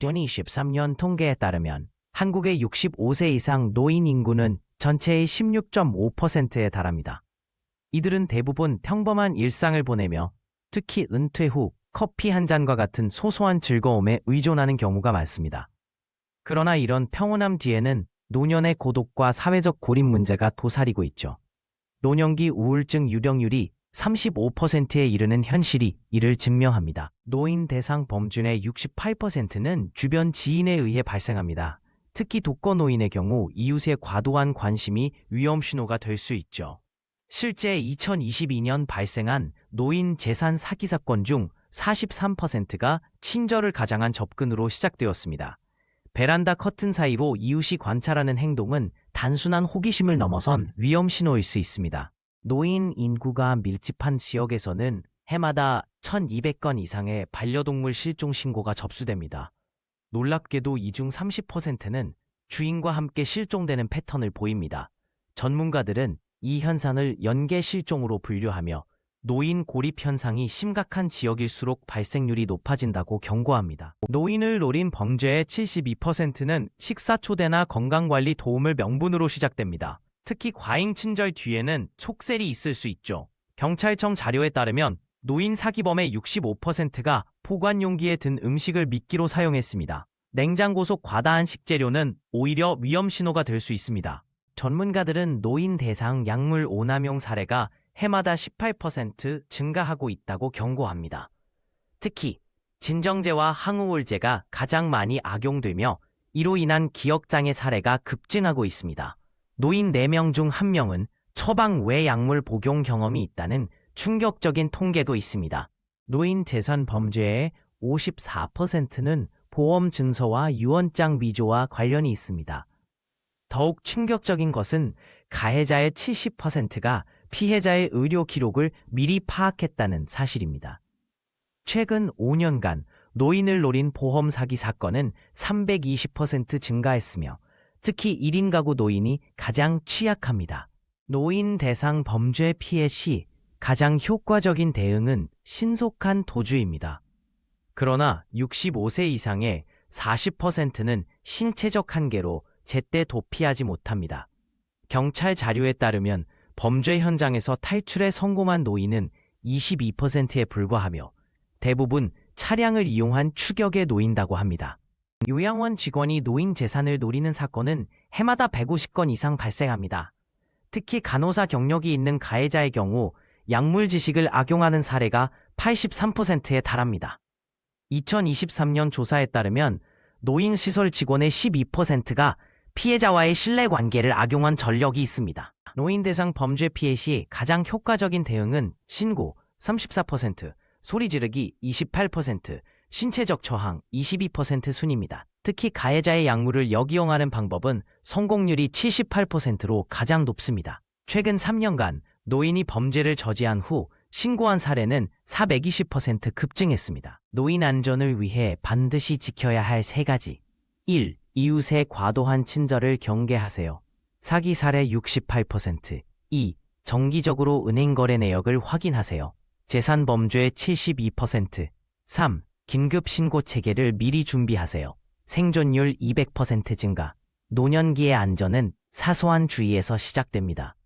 2023년 통계에 따르면 한국의 65세 이상 노인 인구는 전체의 16.5%에 달합니다. 이들은 대부분 평범한 일상을 보내며 특히 은퇴 후 커피 한 잔과 같은 소소한 즐거움에 의존하는 경우가 많습니다. 그러나 이런 평온함 뒤에는 노년의 고독과 사회적 고립 문제가 도사리고 있죠. 노년기 우울증 유령률이 35%에 이르는 현실이 이를 증명합니다. 노인 대상 범준의 68%는 주변 지인에 의해 발생합니다. 특히 독거 노인의 경우 이웃의 과도한 관심이 위험 신호가 될 수 있죠. 실제 2022년 발생한 노인 재산 사기 사건 중 43%가 친절을 가장한 접근으로 시작되었습니다. 베란다 커튼 사이로 이웃이 관찰하는 행동은 단순한 호기심을 넘어선 위험 신호일 수 있습니다. 노인 인구가 밀집한 지역에서는 해마다 1200건 이상의 반려동물 실종 신고가 접수됩니다. 놀랍게도 이 중 30%는 주인과 함께 실종되는 패턴을 보입니다. 전문가들은 이 현상을 연계 실종으로 분류하며 노인 고립 현상이 심각한 지역일수록 발생률이 높아진다고 경고합니다. 노인을 노린 범죄의 72%는 식사 초대나 건강관리 도움을 명분으로 시작됩니다. 특히 과잉 친절 뒤에는 촉셀이 있을 수 있죠. 경찰청 자료에 따르면 노인 사기범의 65%가 포관 용기에 든 음식을 미끼로 사용했습니다. 냉장고 속 과다한 식재료는 오히려 위험 신호가 될 수 있습니다. 전문가들은 노인 대상 약물 오남용 사례가 해마다 18% 증가하고 있다고 경고합니다. 특히 진정제와 항우울제가 가장 많이 악용되며 이로 인한 기억장애 사례가 급증하고 있습니다. 노인 4명 중 1명은 처방 외 약물 복용 경험이 있다는 충격적인 통계도 있습니다. 노인 재산 범죄의 54%는 보험 증서와 유언장 위조와 관련이 있습니다. 더욱 충격적인 것은 가해자의 70%가 피해자의 의료 기록을 미리 파악했다는 사실입니다. 최근 5년간 노인을 노린 보험 사기 사건은 320% 증가했으며 특히 1인 가구 노인이 가장 취약합니다. 노인 대상 범죄 피해 시 가장 효과적인 대응은 신속한 도주입니다. 그러나 65세 이상의 40%는 신체적 한계로 제때 도피하지 못합니다. 경찰 자료에 따르면 범죄 현장에서 탈출에 성공한 노인은 22%에 불과하며 대부분 차량을 이용한 추격에 놓인다고 합니다. 요양원 직원이 노인 재산을 노리는 사건은 해마다 150건 이상 발생합니다. 특히 간호사 경력이 있는 가해자의 경우 약물 지식을 악용하는 사례가 83%에 달합니다. 2023년 조사에 따르면 노인 시설 직원의 12%가 피해자와의 신뢰 관계를 악용한 전력이 있습니다. 노인 대상 범죄 피해 시 가장 효과적인 대응은 신고 34%, 소리 지르기 28%, 신체적 저항 22% 순입니다. 특히 가해자의 약물을 역이용하는 방법은 성공률이 78%로 가장 높습니다. 최근 3년간 노인이 범죄를 저지한 후 신고한 사례는 420% 급증했습니다. 노인 안전을 위해 반드시 지켜야 할 세 가지. 1. 이웃의 과도한 친절을 경계하세요. 사기 사례 68%. 2. 정기적으로 은행 거래 내역을 확인하세요. 재산 범죄 72%. 3. 긴급 신고 체계를 미리 준비하세요. 생존율 200% 증가. 노년기의 안전은 사소한 주의에서 시작됩니다.